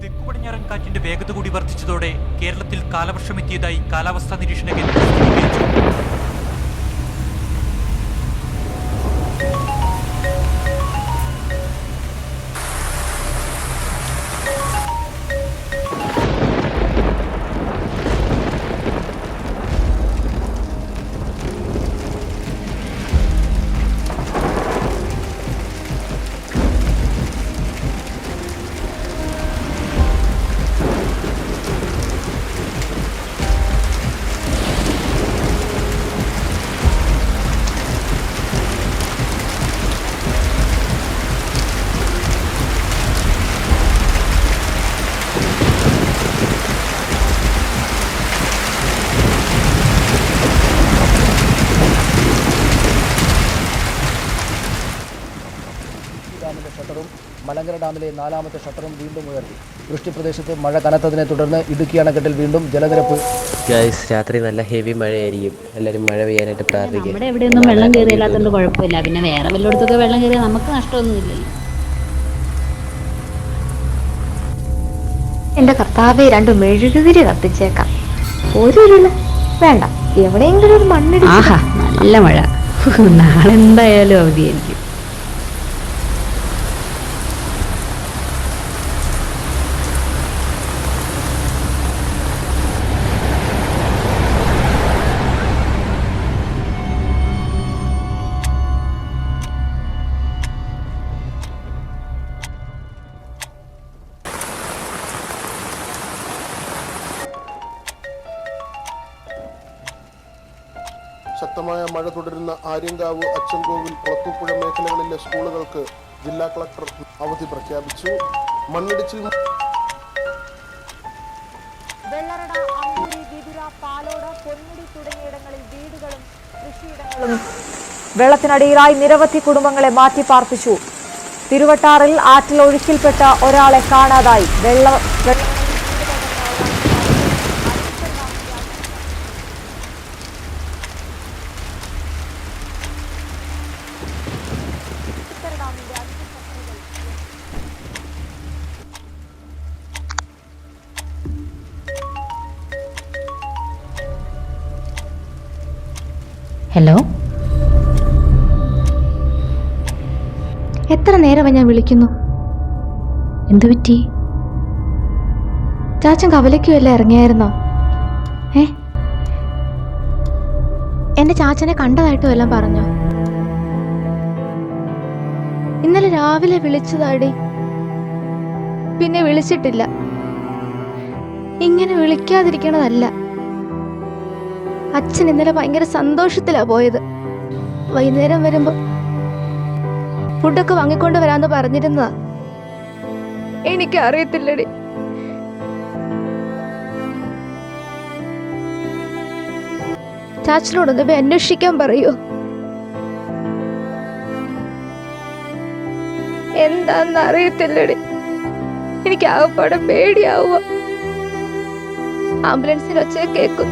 തെക്കു പടിഞ്ഞാറൻ കാറ്റിന്റെ വേഗത കൂടി വർദ്ധിച്ചതോടെ കേരളത്തിൽ കാലവർഷമെത്തിയതായി കാലാവസ്ഥാ നിരീക്ഷണ കേന്ദ്രം സ്ഥിരീകരിച്ചു. ഡാമിന്റെ ഷട്ടറും മലങ്കര ഡാമിലെ നാലാമത്തെ ഷട്ടറും വീണ്ടും ഉയർത്തി. വൃഷ്ടിപ്രദേശത്ത് മഴ കനത്തതിനെ തുടർന്ന് ഇടുക്കി അണക്കെട്ടിൽ വീണ്ടും ജലനിരപ്പ് ഗൈസ് രാത്രി നല്ല ഹെവി മഴയായിരിക്കും. എല്ലാവരും മഴ പെയ്യാനായിട്ട് പ്രാർത്ഥിക്കും നമ്മുടെ എവിടെയൊന്നും വെള്ളം കയറിയില്ലാത്തതുകൊണ്ട് കുഴപ്പമില്ല. പിന്നെ വേറെ വല്ലയിടത്തൊക്കെ വെള്ളം കയറിയാൽ നമുക്ക് നഷ്ടമൊന്നുമില്ലല്ലോ. എന്റെ കർത്താവെ രണ്ട് മെഴുകുതിരി കത്തിച്ചേക്കാം. ഒരു ഉരുൾ വേണ്ട. എവിടെയെങ്കിലും ഒരു മണ്ണിടി ആഹാ നല്ല മഴ. നാളെന്തായാലും അവധിയായിരിക്കും. ശക്തമായ മഴ തുടരുന്ന ആര്യങ്കാവ് അച്ചൻകോവിൽ കുളത്തൂപ്പുഴ മേഖലകളിലെ സ്കൂളുകൾക്ക് ജില്ലാ കളക്ടർ അവധി പ്രഖ്യാപിച്ചു. മണ്ണിടിച്ചിൽ വെള്ളറട അമ്പൂരി വിതുര പാലോട് പൊന്മുടി തുടങ്ങിയിടങ്ങളിൽ വീടുകളും കൃഷിയിടങ്ങളും വെള്ളത്തിനടിയിലായി നിരവധി കുടുംബങ്ങളെ മാറ്റി പാർപ്പിച്ചു. തിരുവട്ടാറിൽ ആറ്റിൽ ഒഴുക്കിൽപ്പെട്ട ഒരാളെ കാണാതായി. വെള്ള ഹലോ എത്ര നേരമായി ഞാൻ വിളിക്കുന്നു? എന്തു പറ്റി? ചാച്ചൻ കവലയ്ക്ക് വല്ല ഇറങ്ങിയായിരുന്നോ? ഏ? എന്റെ ചാച്ചനെ കണ്ടതായിട്ടും എല്ലാം പറഞ്ഞോ? ഇന്നലെ രാവിലെ വിളിച്ചതാടി. പിന്നെ വിളിച്ചിട്ടില്ല. ഇങ്ങനെ വിളിക്കാതിരിക്കണതല്ല. അച്ഛൻ ഇന്നലെ ഭയങ്കര സന്തോഷത്തിലാ പോയത്. വൈകുന്നേരം വരുമ്പോ ഫുഡൊക്കെ വാങ്ങിക്കൊണ്ട് വരാന്ന് പറഞ്ഞിരുന്നതാ. എനിക്ക് അറിയത്തില്ലടി ചാച്ചനോടൊന്ന് പോയി അന്വേഷിക്കാൻ പറയൂ. എന്താന്ന് അറിയത്തില്ലടി. എനിക്ക് ആകപ്പാടെ പേടിയാവുക. ആംബുലൻസിൽ ഒച്ച കേൾക്കും.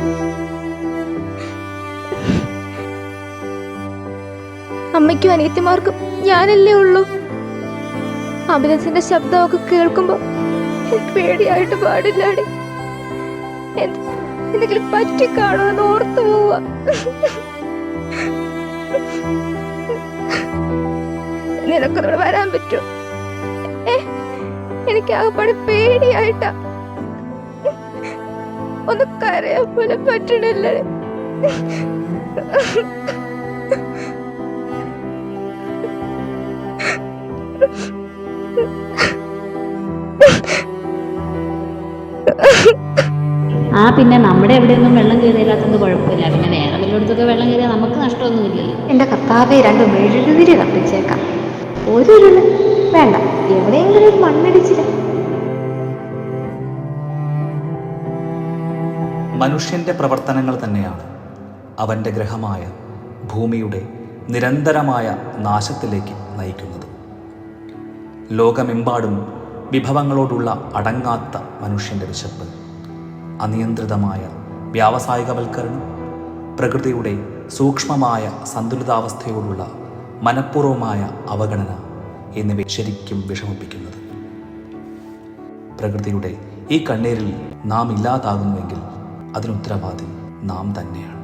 അമ്മയ്ക്കും അനിയത്തിമാർക്കും ഞാനല്ലേ ഉള്ളൂ. ആംബുലൻസിന്റെ ശബ്ദമൊക്കെ കേൾക്കുമ്പോ എനിക്ക് പേടിയായിട്ട് പാടില്ലാടി. എന്ത് എന്തെങ്കിലും പറ്റി കാണുമെന്ന് ഓർത്തു പോവാ. നിനക്കൊന്നുകൂടെ വരാൻ പറ്റുമോ? ഏ എനിക്ക് ആകപ്പാടെ പേടിയായിട്ടാ. ഒന്ന് കരയാൻ പോലെ പറ്റണില്ലേ ആ പിന്നെ നമ്മുടെ എവിടെയൊന്നും വെള്ളം കയറിയില്ലാത്തത് കുഴപ്പമില്ല. പിന്നെ വേറെ വല്ലയിടത്തൊക്കെ വെള്ളം കയറിയാൽ നമുക്ക് നഷ്ടമൊന്നുമില്ലല്ലോ. എന്റെ കർത്താവെ രണ്ട് മെഴുകുതിരി കത്തിച്ചേക്കാം. ഒരു ഉരുൾ വേണ്ട. എവിടെയെങ്കിലും ഒരു മണ്ണിടിച്ചില്ല മനുഷ്യന്റെ പ്രവർത്തനങ്ങൾ തന്നെയാണ് അവന്റെ ഗ്രഹമായ ഭൂമിയുടെ നിരന്തരമായ നാശത്തിലേക്ക് നയിക്കുന്നത്. ലോകമെമ്പാടും വിഭവങ്ങളോടുള്ള അടങ്ങാത്ത മനുഷ്യന്റെ വിശപ്പ് അനിയന്ത്രിതമായ വ്യാവസായികവൽക്കരണം പ്രകൃതിയുടെ സൂക്ഷ്മമായ സന്തുലിതാവസ്ഥയോടുള്ള മനഃപൂർവമായ അവഗണന എന്നിവ ശരിക്കും വിഷമിപ്പിക്കുന്നത്. പ്രകൃതിയുടെ ഈ കണ്ണീരിൽ നാം ഇല്ലാതാകുന്നുവെങ്കിൽ അതിനുത്തരവാദി നാം തന്നെയാണ്.